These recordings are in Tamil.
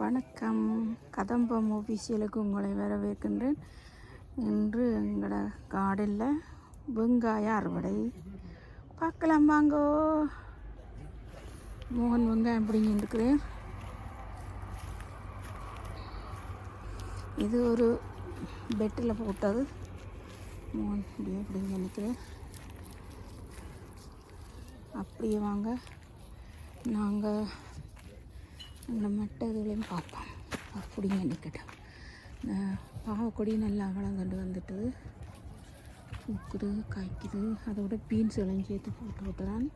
வணக்கம். கதம்பம் ஆஃபீஷியலுக்கு உங்களை வரவேற்கின்றேன். இன்று எங்களோட கார்டனில் வெங்காய அறுவடை. பார்க்கலாம் வாங்கோ. மோகன் வெங்காயம் பிடிங்கிட்டு இருக்கிறேன் இது ஒரு பெட்டில் போட்டது. மோகன் இப்படியே பிடிங்க நிற்கிறேன் அப்படியே வாங்க. நாங்கள் அந்த மட்டை இதுலையும் பார்ப்போம். அப்படிங்க நிற்கட்டும். பாவக்கொடி நல்லா வளர்ந்துட்டு வந்துட்டு பூக்குது காய்க்குது. அதோட பீன்ஸ் எல்லாம் சேர்த்து போட்டு விட்டுறான்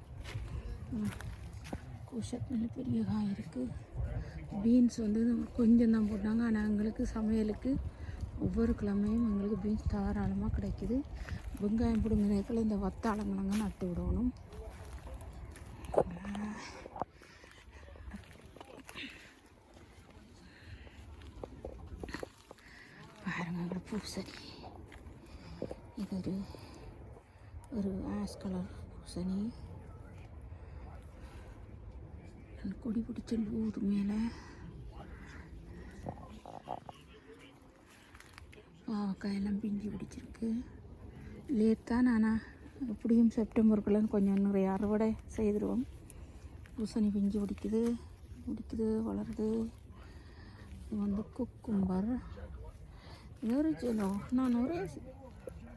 குஷத் நல்ல பெரிய காய் இருக்குது பீன்ஸ் வந்து கொஞ்சம் தான் போட்டாங்க. ஆனால் எங்களுக்கு சமையலுக்கு ஒவ்வொரு கிழமையும் எங்களுக்கு பீன்ஸ் தாராளமாக கிடைக்குது. வெங்காயம் பிடுங்க நேரத்தில் இந்த வத்தாளங்கிழங்க நட்டு விடணும். பாருங்க எங்களோட பூசணி இது ஒரு ஒரு ஆஷ் கலர் பூசணி நல்ல பிடிச்ச ஊது மேலே. பாவக்காயெல்லாம் பிஞ்சு பிடிச்சிருக்கு. லேட் தான் ஆனால் எப்படியும் செப்டம்பருக்குள்ளே கொஞ்சம் நிறைய அறுவடை செய்திருவோம். பூசணி பிஞ்சு பிடிக்குது பிடிக்குது வளருது. இது வந்து குக்கும்பர். இது நான் ஒரே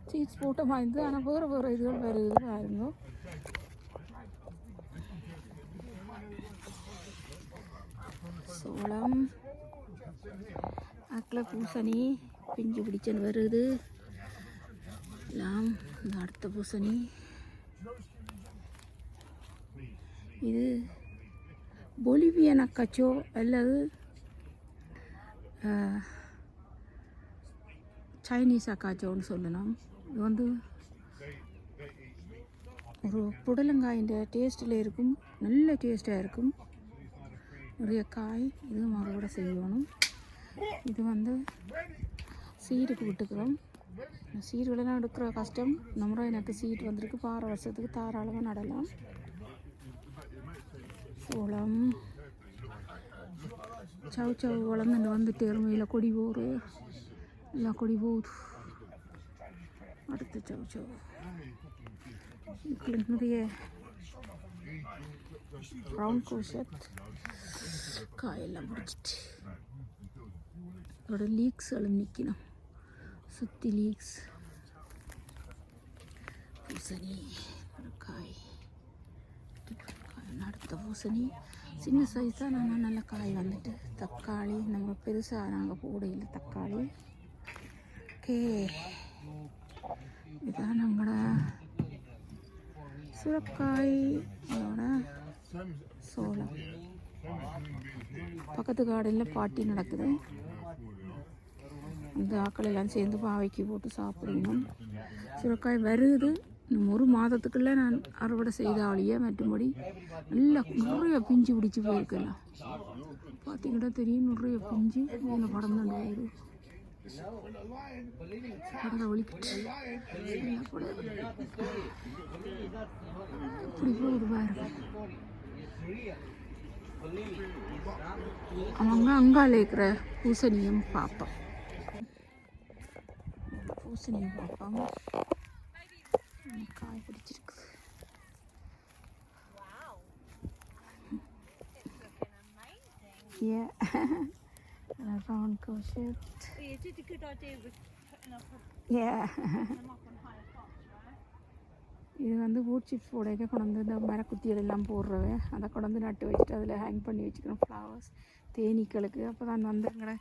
சீட்ஸ் போட்டு வாய்ந்து ஆனால் வேறு வேறு இதுகள் வருது பாருங்க சோளம் அக்கில் பூசணி பிஞ்சு பிடிச்சன்னு வருது எல்லாம் இந்த அடுத்த பூசணி இது பொலிவியன் அக்காச்சோ அல்லது சைனீஸ் அக்காச்சோன்னு சொல்லணும் இது வந்து ஒரு புடலங்காயின் டேஸ்ட்டில் இருக்கும் நல்ல டேஸ்ட்டாக இருக்கும் நிறைய காய் இது மறுபடியும் செய்யணும் இது வந்து சீடுக்கு விட்டுக்கிறோம் சீடுகளெல்லாம் எடுக்கிற கஷ்டம் நம்ம எனக்கு சீட் வந்திருக்கு பாறை வருஷத்துக்கு தாராளமாக நடலாம் சோளம் சவு சவு வளர்ந்துட்டு வந்துட்டு எருமையில் கொடி போரு எல்லாம் கொடி போகுது அடுத்து சவு சவு இதுக்குள்ள நிறைய ப்ரௌன் கோஷத் காயெல்லாம் பிடிச்சிட்டு அதோட லீக்ஸ் எல்லாம் நிற்கணும் சுற்றி லீக்ஸ் பூசணி காய் காய் அடுத்த பூசணி சின்ன சைஸ் தான் ஆனால் நல்ல காய் வந்துட்டு தக்காளி நம்ம பெருசாக நாங்கள் போடையில் தக்காளி ஓகே இதான் நம்மளோட சுரக்காய் அதோட சோளம். பக்கத்து கார்டனில் பாட்டி நடக்குது. இந்த ஆக்கள் எல்லாம் சேர்ந்து பாவைக்கு போட்டு சாப்பிடணும். சுரக்காய் வருது. இன்னும் ஒரு மாதத்துக்குள்ளே நான் அறுவடை செய்தாலேயே மற்றும்படி நல்லா நிறைய பிஞ்சு பிடிச்சி போயிருக்கலாம் பார்த்தீங்கன்னா தெரியும் நிறைய பிஞ்சு. இதில் படம் தான் இப்படி போகுது பாருங்க அவங்க அங்கால இருக்கிற பூசணியும் பார்ப்போம் பூசணியும் பார்ப்போம் காய் பிடிச்சிருக்கு. Yeah. I found kosher. You did a good idea with putting up, a, Yeah. them up on higher pots, right? இது வந்து வூட் சிப்ஸ் போடைக்க கொண்டு இந்த மரக்குத்திகள் எல்லாம் போடுறவை அதை கொண்டு நட்டு வச்சுட்டு அதில் ஹேங் பண்ணி வச்சுக்கணும் ஃப்ளவர்ஸ் தேனீக்களுக்கு அப்போ தான் வந்து எங்களை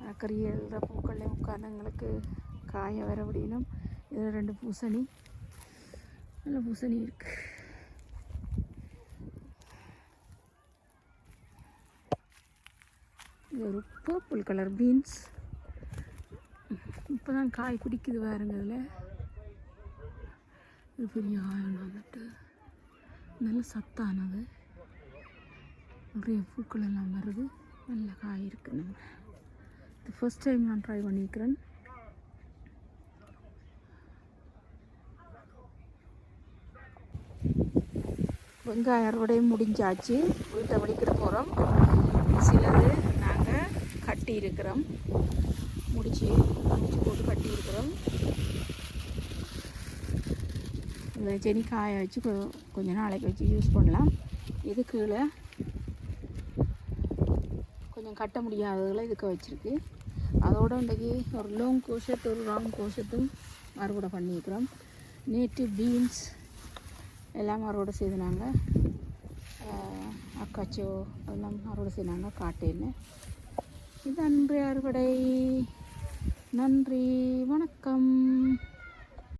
மரக்கறி எழுத பூக்கள்லேயும் உட்காந்து எங்களுக்கு காய வர அப்படின்னும் இதில் ரெண்டு பூசணி நல்ல பூசணி இருக்கு இது ஒரு பர்பிள் கலர் பீன்ஸ் இப்போ தான் காய் பிடிக்குது பாருங்க இதில். இது பெரிய ஆயம் வந்துட்டு. நல்ல சத்தானது. நிறைய பூக்கள் எல்லாம் வருது. நல்ல காய் இருக்கு. நம்ம இது ஃபஸ்ட் டைம் நான் ட்ரை பண்ணிக்கிறேன் வெங்காய அறுவடையும் முடிஞ்சாச்சு. வீட்டை வலிக்கிட்டு போகிறோம் சிலது கட்டி இருக்கிறோம் முடிச்சு முடிச்சு போட்டு கட்டி இருக்கிறோம் இந்த செடி காய வச்சு கொஞ்சம் கொஞ்ச நாளைக்கு வச்சு யூஸ் பண்ணலாம். இது கீழே கொஞ்சம் கட்ட முடியாததில் இதுக்கு வச்சுருக்கு. அதோட இன்றைக்கி ஒரு லோங் கோஷட் ஒரு ராங் கோஷத்தும் அறுவடை பண்ணியிருக்கிறோம். நேற்று பீன்ஸ் எல்லாம் அறுவடை செய்தினாங்க. அக்காச்சோ எல்லாம் அறுவடை செய்தாங்க காட்டேன்னு. இது அன்பு அறுவடை. நன்றி. வணக்கம்.